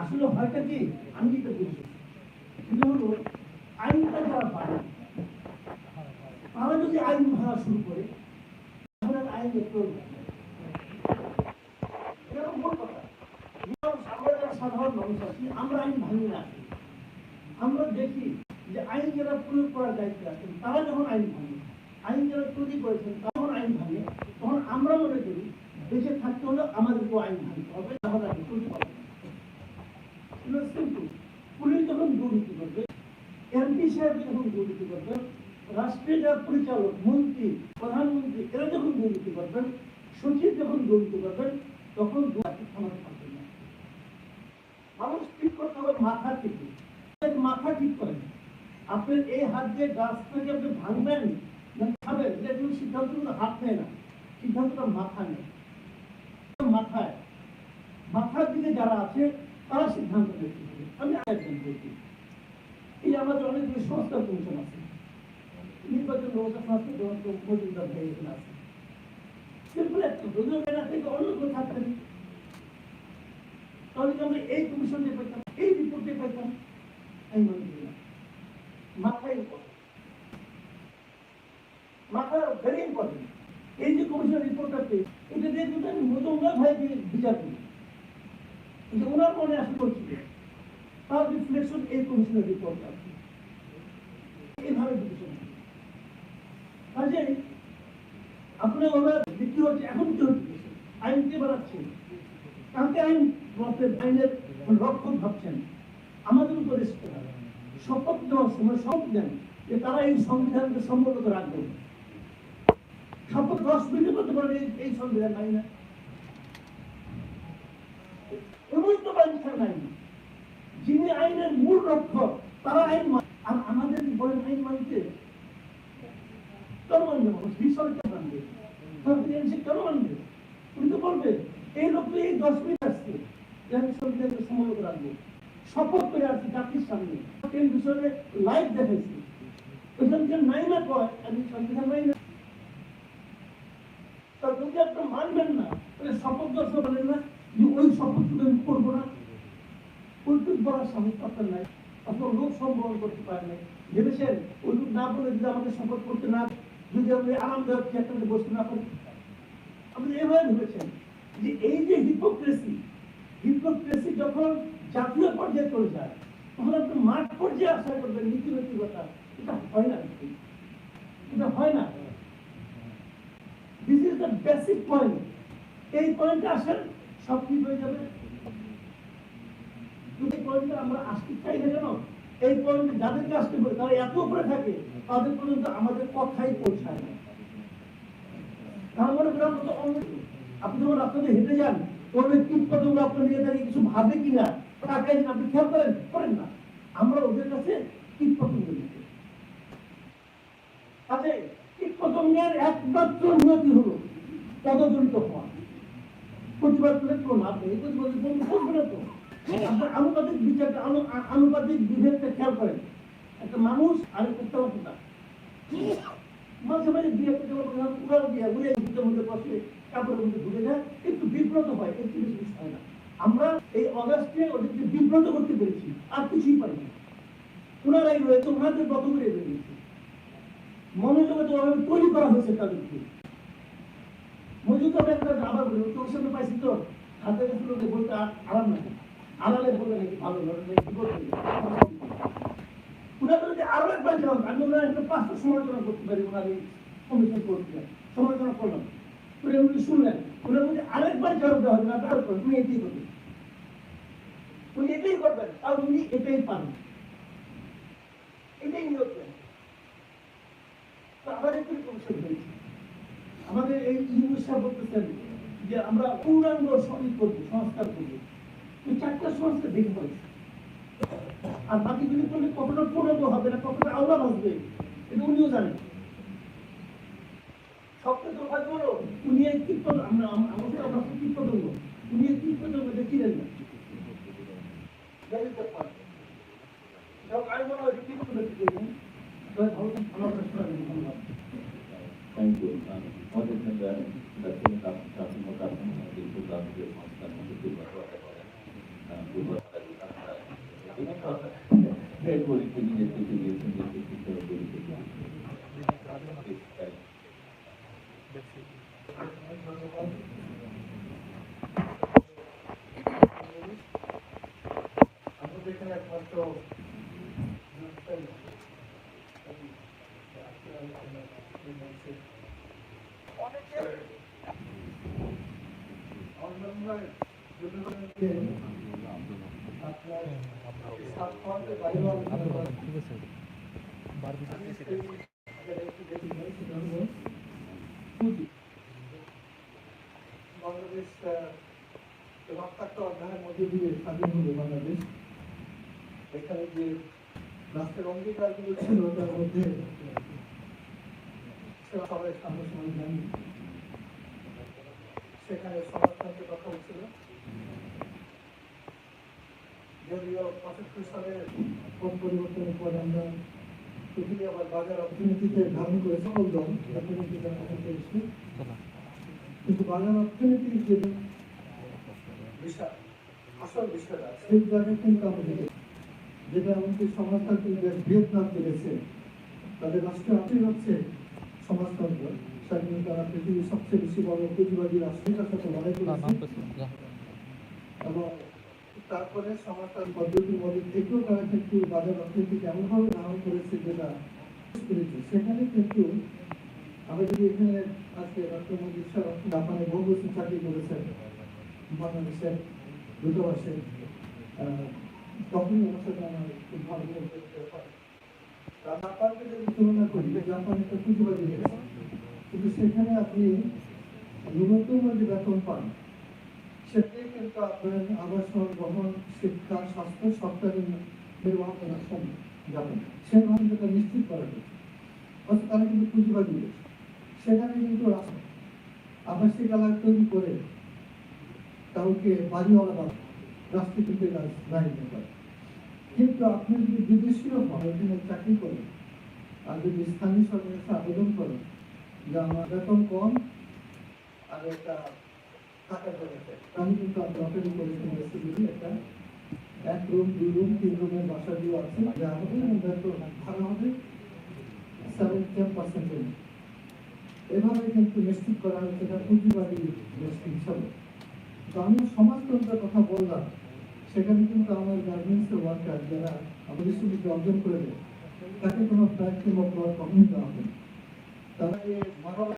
আসলে ভয়টা কি? আমি যেটা কিন্তু হলো আইনটা যারা পারে, তারা যদি আইন শুরু করে, তাহলে আইন আমরা সাধারণ মানুষ আছি, আমরা আইন ভাঙি না আমরা দেখি যে আইন যারা প্রয়োগ করার দায়িত্বে আছেন, তারা যখন আইন ভাঙে, আইন যারা তৈরি করেছেন, তখন আইন ভাঙে, তখন আমরা মনে করি দেশে থাকতে হলে আমাদেরকেও আইন ভাঙতে হবে তাহলে আমি চলতে পারব না। এটা simple। পুলিশ যখন দুর্নীতি করবে এমপি যখন দুর্নীতি করবেন, রাষ্ট্রের যারা পরিচালক, মন্ত্রী, প্রধানমন্ত্রী, এরা যখন দুর্নীতি করবেন, সচিব যখন দুর্নীতি করবেন, তখন থামাতে পারবেন না মানুষ ঠিক করতে হবে মাথা থেকে মাথা ঠিক করেন। আপনার এই হাত দিয়ে গাছ থেকে আপনি ভাঙবেন খাবেন এটা কিন্তু সিদ্ধান্ত কিন্তু হাত নেয় না। সিদ্ধান্তটা মাথা নেয়। মাথায়। মাথার দিকে যারা আছে, তারা সিদ্ধান্ত নিতে আমি আরেকজন বলছি। এই আমাদের অনেকগুলো সংস্থা কমিশন আছে, নির্বাচন ব্যবস্থা ব্যবস্থা মজুমদার এখানে আছে সিম্পল একটা এরা থেকে অন্য কেউ থাকতেন তাহলে কি আমরা এই কমিশনে এই রিপোর্টে পাইতাম? আমি মনে করি না। মাথায়। মাথা ভেরি ইম্পর্টেন্ট এই যে কমিশন রিপোর্টটা পেয়ে এটা দিয়ে কিন্তু আমি মজুমদার ভাইকে বিচার করি। যে ওনার মনে আসলে করছিল তার রিফ্লেকশন এই কমিশনের রিপোর্ট আছে। এইভাবে করি। আপনি ওনার হচ্ছে, এখন কি হচ্ছে? আইন কে বানাচ্ছে কাকে আইন আইনের ভাবছেন, আমাদের উপর শপথ দেওয়ার সময় শপথ দেন যে তারা এই সংবিধানকে সম্মত রাখবে। শপথ দশ মিনিট করতে পারে এই- সংবিধান নাই না। এমন তো ব্যবস্থা নাই। যিনি আইনের মূল রক্ষক তারা আইন আর আমাদের বলেন আইন রাখব। শপথ মানবেন না। শপথ দর্শক বলেন না, যে ওই শপথটুকু করব না। ওইটুক বলার সাহস আপনার নাই। আপনার লোক সম্বরণ করতে পারেন নাই। ভেবেছেন ওইটুক না বলে যদি আমাকে শপথ করতে না যদি আপনি আরামদায়ক চেয়ারটাতে বসতে না পারেন? আপনি এভাবে ভেবেছেন যে এই যে হিপোক্রেসি হিপোক্রেসি যখন জাতীয় পর্যায়ে চলে যায়, তখন আপনি মাঠ পর্যায়ে আশা করবেন নীতি নৈতিকতা এটা হয় না এটা হয় না। This is the basic point এই পয়েন্টে আসেন সব ঠিক হয়ে যাবে। এই পয়েন্টে কেন যাদেরকে আসতে পারে তারা এত উপরে থাকে, তাদের পর্যন্ত আমাদের কথাই পৌঁছায় না। তার মনে করেন তো আপনি যখন রাস্তাতে হেঁটে যান ওই কীট আপনার নিয়ে দাঁড়িয়ে কিছু ভাবে কিনা, তাকে আপনি খেয়াল করেন? করেন না। আমরা ওদের কাছে কীট পতঙ্গ কাজে কীট একমাত্র নিয়তি হলো পদদলিত হওয়া। প্রতিবাদ করে কোনো লাভ নেই। প্রতিবাদ করবে না তো। আপনার আনুপাতিক বিচারটা আনুপাতিক বিভেদটা খেয়াল করেন। একটা মানুষ আর একটা তেলাপোকা মাঝে মাঝে দিয়ে একটা তেলাপোকা উড়াল দিয়ে উড়ে ভিতর মধ্যে বসে, কাপড়ের মধ্যে ঢুকে যায় একটু বিব্রত হয়, একটু বেশি হয় না। আমরা এই অগাস্টে ওদেরকে বিব্রত করতে পেরেছি, আর কিছুই পারি না ওনারাই রয়েছে ওনাদের মতো করে বেরিয়েছে মনোযোগে তো ওভাবে তৈরি করা হয়েছে তাদেরকে। মজুদ একটা আবার বলি, তোর সামনে পাইছি তো হাতে কাছে বলতে আর- আরাম না। আড়ালে নাকি ভালো আরও একবার আমি পাঁচটা সমালোচনা করতে পারি এই কমিশন করতে সমালোচনা করলাম। ওরা উনি শুনলেন দেওয়া হবে না, তার উপর এটাই করবেন এটাই আর উনি এটাই পাবেন এটাই নিয়োগ করেন আবার একটু কমিশন হয়েছে? আমাদের এই বলতেছেন যে আমরা পূর্ণাঙ্গ সংগীত করব, সংস্কার করব। এই চারটা সমাজকে ভেঙে পড়েছে। আর বাকিগুলি করলে কখনো পূর্ণাঙ্গ হবে না, কখনো আওলা বাঁচবে এটা উনিও জানেন। সবচেয়ে দুর্ভাগ্য হলো উনি এই কীর্তন আমরা আমরা কীর্তন উনি এই কীর্তন দেখিলেন না পরীক্ষা নিজের থেকে পরীক্ষা আমাদের এখানে একমাত্র বাংলাদেশ রক্তাক্ত অধ্যায়ের মধ্যে দিয়ে স্বাধীন হলো বাংলাদেশ এখানে যে রাষ্ট্রের অঙ্গীকারগুলো ছিল তার মধ্যে সবাই সামনে সময় জানি সেখানে সমাজতন্ত্রের কথা হচ্ছিল যদিও পঁচাত্তর সালের পথ পরিবর্তনের পরে আমরা পৃথিবী আবার বাজার অর্থনীতিতে ধারণ করে সকল দল। অর্থনীতিতে কথা পেয়েছি কিন্তু বাজার অর্থনীতির যে বিষয় আসল বিষয়টা সেই জায়গায় কিন্তু আমাদের যেটা এমনকি সমাজতান্ত্রিক দেশ ভিয়েতনাম পেরেছে তাদের রাষ্ট্রীয় আর্থিক হচ্ছে সমাজতন্ত্র। তারা পৃথিবীর সবচেয়ে বেশি বড় পুঁজিবাদী রাষ্ট্রের সাথে লড়াই করেছে। এবং তারপরে সমাজতান্ত্রিক পদ্ধতির মধ্যে থেকেও তারা কিন্তু বাজার অর্থনীতিকে এমনভাবে ধারণ করেছে যেটা করেছে, সেখানে কিন্তু আমরা যদি এখানে আজকে ডক্টর মোদী স্যার জাপানে বহু বছর চাকরি করেছেন, বাংলাদেশের দূতাবাসে তখনই ওনার সাথে আমার খুব ভালো জাপানকে যদি তুলনা করি, জাপান একটা পুঁজিবাদী কিন্তু সেখানে আপনি ন্যূনতম যে বেতন পান সেটাই কিন্তু আপনার আবাসন গ্রহণ শিক্ষা স্বাস্থ্য সরকারি নির্বাহ করা সম্ভব যাবেন সেভাবে যেটা নিশ্চিত করা হয়েছে অথচ তারা কিন্তু পুঁজিবাদী দেশ সেখানে কিন্তু রাস্তা আবাসিক এলাকা তৈরি করে কাউকে বাড়িওয়ালা বা রাস্তা কিন্তু ব্যাপার কিন্তু আপনি যদি বিদেশিও হন, এখানে চাকরি করেন, আর যদি স্থানীয় সরকারের আবেদন করেন যে আমার বেতন কম আর একটা আমি কিন্তু আপনি অপেক্ষা করেছেন বেসিক্যালি একটা এক রুম, দুই রুম, তিন রুমের বাসা দিয়ে আছে। যা হবে এবং ভাড়া হবে সেভেন টেন পার্সেন্টের এভাবে কিন্তু নিশ্চিত করা হয়েছে, এটা পুঁজিবাদী দেশ হিসাবে। তো আমি সমাজতন্ত্রের কথা বললাম, সেখানে কিন্তু আমার গার্মেন্টসের ওয়ার্কার যারা আমাদের সুবিধা অর্জন করে দেয় তাকে কোনো ফ্ল্যাট কিংবা কখনই দেওয়া হবে। তারা